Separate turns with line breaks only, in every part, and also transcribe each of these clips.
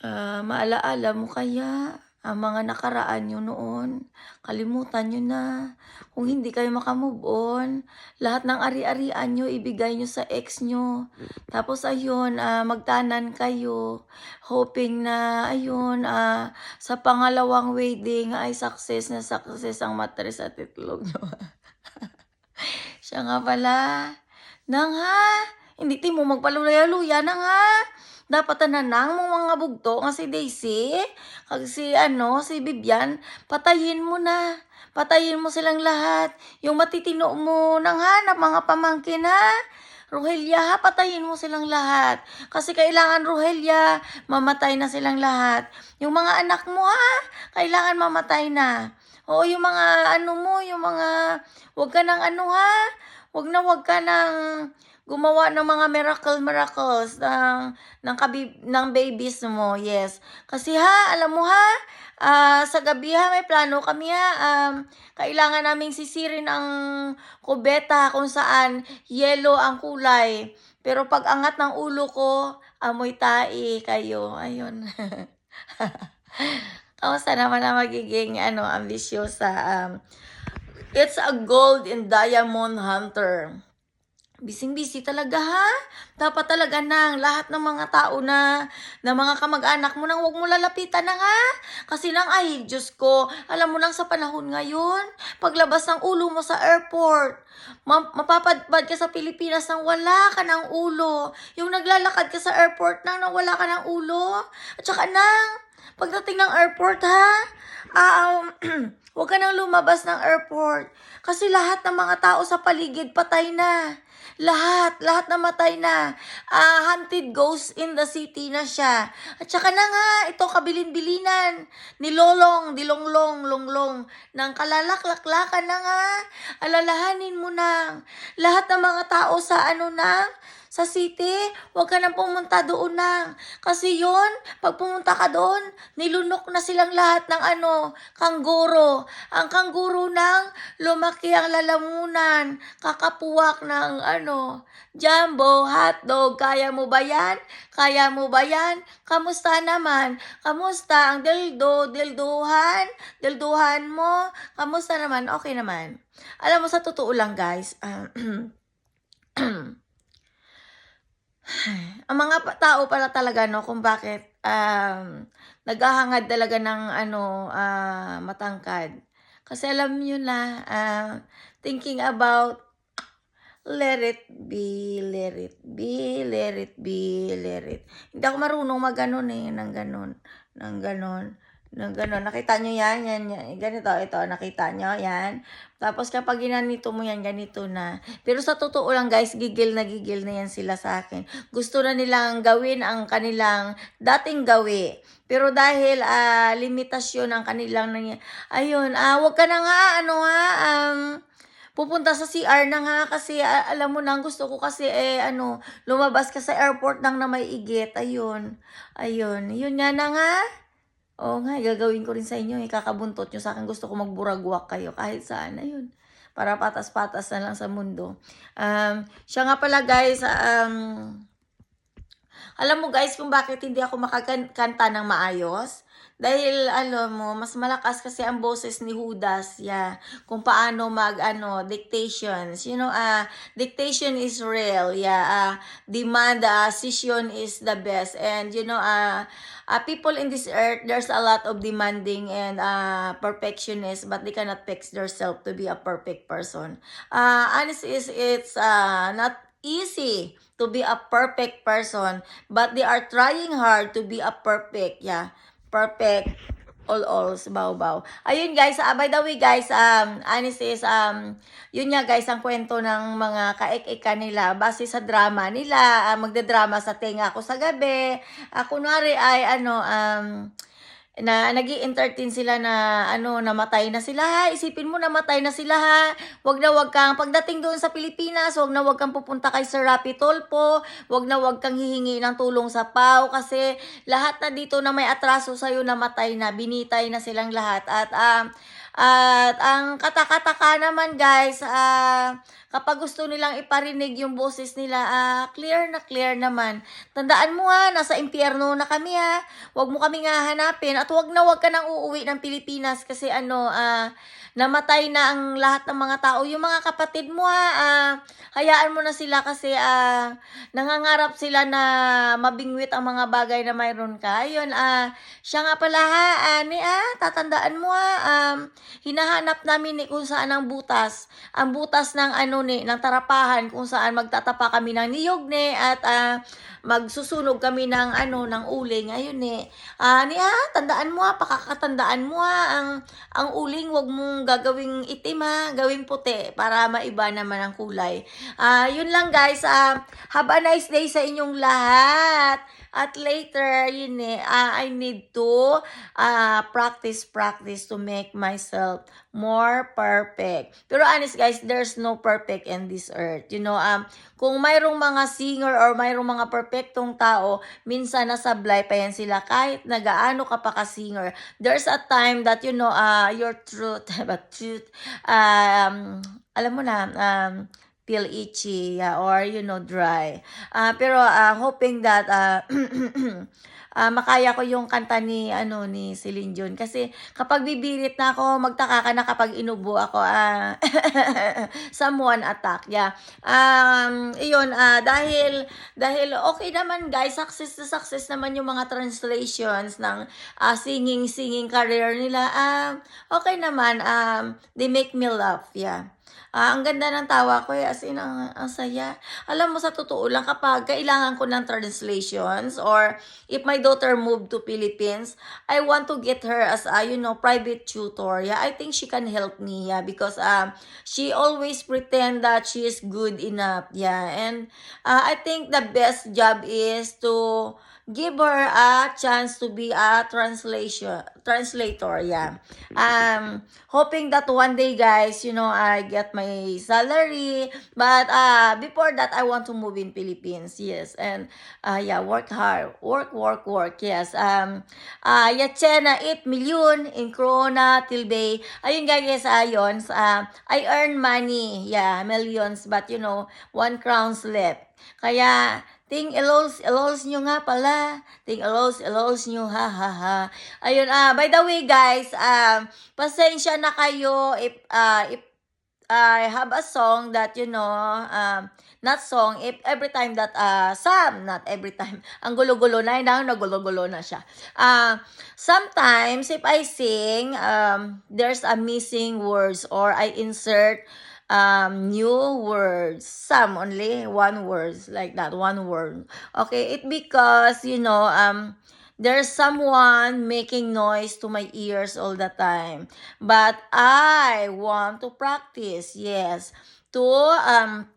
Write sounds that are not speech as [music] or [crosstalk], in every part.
Ah, maalaala mo kaya ang mga nakaraan niyo noon? Kalimutan niyo na. Kung hindi kayo maka-move on, lahat ng ari-arian niyo ibigay niyo sa ex niyo. Tapos ayun, ah, magtanan kayo, hoping na ayun, ah, sa pangalawang wedding ay success na success ang matres at itlog niyo. [laughs] Siya nga pala. Nang ha? Hindi ti mo magpaluya-luya nang ha? Dapat na nang mo mga bugto nga si Daisy, kag si ano, si Bibian, patayin mo na. Patayin mo silang lahat. Yung matitino mo nang hanap mga pamangkin ha. Rohelia ha, patayin mo silang lahat. Kasi kailangan Rohelia, mamatay na silang lahat. Yung mga anak mo ha, kailangan mamatay na. Oo, yung mga ano mo, yung mga, wag ka nang ano ha, wag na wag ka nang gumawa ng mga miracle miracles ng ng kabi, ng babies mo. Yes. Kasi ha, alam mo ha, ah, sa gabi ha, may plano kami ha. Um, kailangan naming sisirin ang kubeta kung saan yellow ang kulay. Pero pag angat ng ulo ko, amoy tai kayo. Ayun. [laughs] Kamusta naman ang magiging ano, ambisyosa? Um, it's a gold and diamond hunter. Bising-busy talaga ha. Dapat talaga nang lahat ng mga tao na, na mga kamag-anak mo nang huwag mo lalapitan na nga. Kasi nang ay, Diyos ko, alam mo lang sa panahon ngayon, paglabas ng ulo mo sa airport, ma- mapapadpad ka sa Pilipinas nang wala ka ng ulo. Yung naglalakad ka sa airport nang nawala ka ng ulo. At saka nang, pagdating ng airport ha, ah, um, [clears throat] huwag ka nang lumabas ng airport. Kasi lahat ng mga tao sa paligid patay na. Lahat, lahat namatay na. Ah, hunted ghost in the city na siya. At saka na nga, ito kabilin-bilinan. Nilolong, dilonglong, longlong. Nang kalalaklaklakan na nga. Alalahanin mo na. Lahat ng mga tao sa ano na, sa city, huwag ka nang pumunta doon na. Kasi yon pag pumunta ka doon, nilunok na silang lahat ng ano, kangguro. Ang kangguro nang lumaki ang lalamunan, kakapuwak ng ano, jumbo, hotdog. Kaya mo ba yan? Kaya mo ba yan? Kamusta naman? Kamusta ang dildo, dilduhan? Dilduhan mo? Kamusta naman? Okay naman. Alam mo, sa totoo lang guys, ah, [clears throat] ang mga tao pala talaga no kung bakit um, naghahangad talaga ng ano ah, matangkad. Kasi alam niyo na ah, thinking about let it be, let it be, let it be, let it. Hindi ako marunong maganon eh, ng ganon, ng ganon, ng ganon. Nakita nyo yan, yan, yan. Ganito, ito, nakita nyo, yan. Tapos kapag ginanito mo yan, ganito na. Pero sa totoo lang guys, gigil na gigil na yan sila sa akin. Gusto na nilang gawin ang kanilang dating gawi. Pero dahil ah, limitasyon ang kanilang ayun, ah, wag ka na nga, ano ha, um, pupunta sa CR na nga kasi alam mo na, gusto ko kasi eh, ano, lumabas ka sa airport nang na may igit. Ayun, ayun, yun nga na nga. Oo nga, gagawin ko rin sa inyo. Ikakabuntot nyo sa akin. Gusto ko magburagwak kayo kahit saan. Ayun. Para patas-patas na lang sa mundo. Um, siya nga pala guys, um, alam mo guys kung bakit hindi ako makakanta ng maayos? Dahil alam mo, mas malakas kasi ang boses ni Judas, yeah. Kung paano mag ano, dictations. You know, ah dictation is real, yeah. ah demand, uh, session is the best. And you know, ah uh, people in this earth, there's a lot of demanding and uh, perfectionists, but they cannot fix themselves to be a perfect person. Uh, honestly, is it's uh, not easy to be a perfect person, but they are trying hard to be a perfect, yeah, perfect all all baw baw. Ayun guys, uh, by the way guys, um honest is um yun nga guys ang kwento ng mga kaek-eka nila base sa drama nila, uh, magdadrama sa tenga ko sa gabi. Uh, kunwari ay ano um na nag entertain sila na ano namatay na sila. Ha isipin mo namatay na sila ha? Wag na wag kang pagdating doon sa Pilipinas wag na wag kang pupunta kay Sir Rapi Tolpo. Wag na wag kang hihingi ng tulong sa PAO kasi lahat na dito na may atraso sa iyo namatay na binitay na silang lahat. At um At ang katakataka naman guys, ah, kapag gusto nilang iparinig yung boses nila, ah, clear na clear naman. Tandaan mo ha, nasa impyerno na kami ha. Huwag mo kami nga hanapin at huwag na huwag ka nang uuwi ng Pilipinas kasi ano, ah, namatay na ang lahat ng mga tao. Yung mga kapatid mo ha, ah, hayaan mo na sila kasi ah, nangangarap sila na mabingwit ang mga bagay na mayroon ka. Ayun, ah, siya nga pala ha, ani ah, tatandaan mo ha, um, hinahanap namin ni kung saan ang butas. Ang butas ng ano ni, ng tarapahan kung saan magtatapa kami ng niyog ni at ah, magsusunog kami ng ano ng uling ayun eh ah ni ah, tandaan mo ha pakakatandaan mo ha ang ang uling wag mong gagawing itim ha gawing puti para maiba naman ang kulay. Ah yun lang guys ah have a nice day sa inyong lahat. At later yun eh ah, I need to ah practice practice to make myself more perfect pero honest guys there's no perfect in this earth you know um kung mayroong mga singer or mayroong mga perfectong tao, minsan nasablay pa yan sila kahit nagaano ka pa ka-singer. There's a time that, you know, uh, your truth, [laughs] but truth, um, alam mo na, um, feel itchy yeah, or, you know, dry. Ah, pero uh, hoping that, uh, [clears throat] ah, makaya ko yung kanta ni ano ni Celine Dion. Kasi kapag bibirit na ako magtaka ka na kapag inubo ako ah [laughs] someone attack yeah. Um iyon ah dahil dahil okay naman guys success na success naman yung mga translations ng ah, singing singing career nila. Um okay naman um they make me laugh yeah Ah, ang ganda ng tawa ko eh, as in, ang, ang saya. Alam mo, sa totoo lang, kapag kailangan ko ng translations or if my daughter moved to Philippines, I want to get her as a, you know, private tutor. Yeah, I think she can help me, yeah, because um, she always pretend that she is good enough, yeah. And uh, I think the best job is to give her a chance to be a translation translator yeah. Um hoping that one day guys you know i get my salary. But uh before that i want to move in philippines yes. And uh yeah work hard. Work work work yes. Um uh Yachena 8 million in krona till bay ayun guys ayun uh, i earn money. Yeah millions but you know one crowns left kaya Ting elos, elos nyo nga pala. Ting elos, elos nyo, ha, ha, ha. Ayun, ah, by the way, guys, um, pasensya na kayo if, uh, if I have a song that, you know, um, not song, if every time that, uh, some, not every time, [laughs] ang gulo-gulo na, yun na, nagulo-gulo na siya. Uh, sometimes, if I sing, um, there's a missing words or I insert um new words. Some only one words like that one word. Okay it because you know um there's someone making noise to my ears all the time. But i want to practice yes to um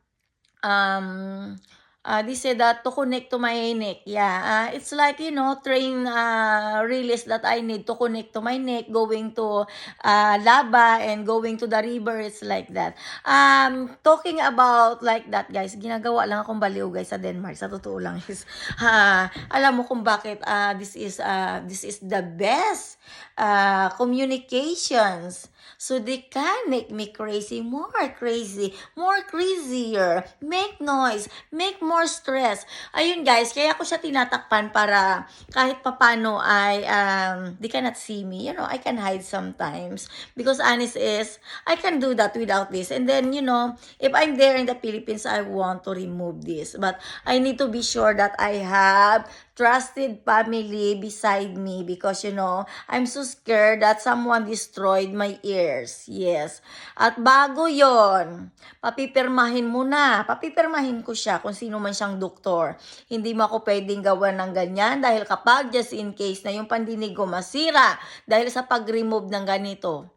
um uh, they say that to connect to my neck. Yeah, uh, it's like, you know, train uh, release that I need to connect to my neck, going to uh, lava and going to the river. It's like that. Um, talking about like that, guys, ginagawa lang akong baliw, guys, sa Denmark. Sa totoo lang [laughs] is, uh, alam mo kung bakit uh, this is uh, this is the best uh, communications So they can make me crazy, more crazy, more crazier, make noise, make more stress. Ayun guys, kaya ko siya tinatakpan para kahit papano ay, um, they cannot see me. You know, I can hide sometimes. Because honest is, I can do that without this. And then, you know, if I'm there in the Philippines, I want to remove this. But I need to be sure that I have trusted family beside me because you know, I'm so scared that someone destroyed my ears. Yes. At bago yon, papipirmahin mo na. Papipirmahin ko siya kung sino man siyang doktor. Hindi mo ako pwedeng gawa ng ganyan dahil kapag just in case na yung pandinig ko masira dahil sa pag-remove ng ganito,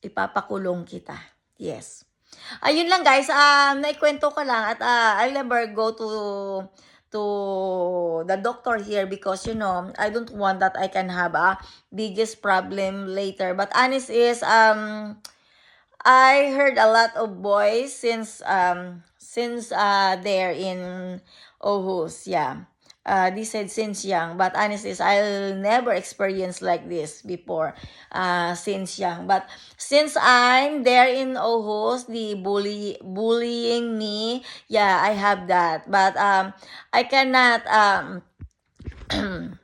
ipapakulong kita. Yes. Ayun lang guys, um, naikwento ko lang at uh, I'll never go to to the doctor here because you know I don't want that I can have a biggest problem later. But honest is um I heard a lot of boys since um since uh they're in Ohus yeah uh, they said since young. But honestly i'll never experience like this before uh, since young. But since i'm there in ohos the bully bullying me yeah i have that. But um i cannot um [clears throat]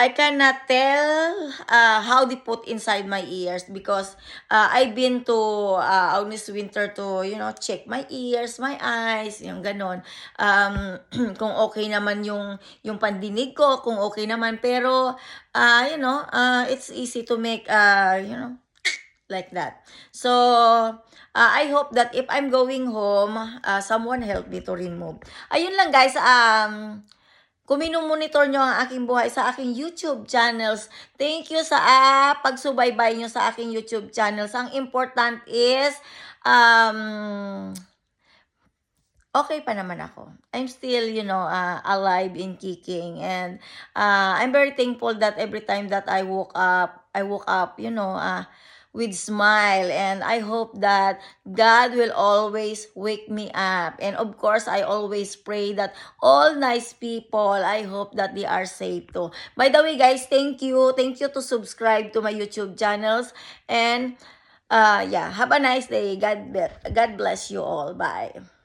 I cannot tell uh, how they put inside my ears because uh, I've been to uh, out winter to, you know, check my ears, my eyes, yung ganon. Um, [clears throat] kung okay naman yung, yung pandinig ko, kung okay naman. Pero, uh, you know, uh, it's easy to make, uh, you know, [clears throat] like that. So, uh, I hope that if I'm going home, uh, someone help me to remove. Ayun lang guys, um, kung monitor nyo ang aking buhay sa aking YouTube channels, thank you sa ah, pagsubaybay nyo sa aking YouTube channels. Ang important is, um, okay pa naman ako. I'm still, you know, uh, alive and kicking. And uh, I'm very thankful that every time that I woke up, I woke up, you know, uh, with smile and I hope that God will always wake me up and of course I always pray that all nice people I hope that they are safe too. By the way guys, thank you. Thank you to subscribe to my YouTube channels and uh yeah, have a nice day. God God bless you all. Bye.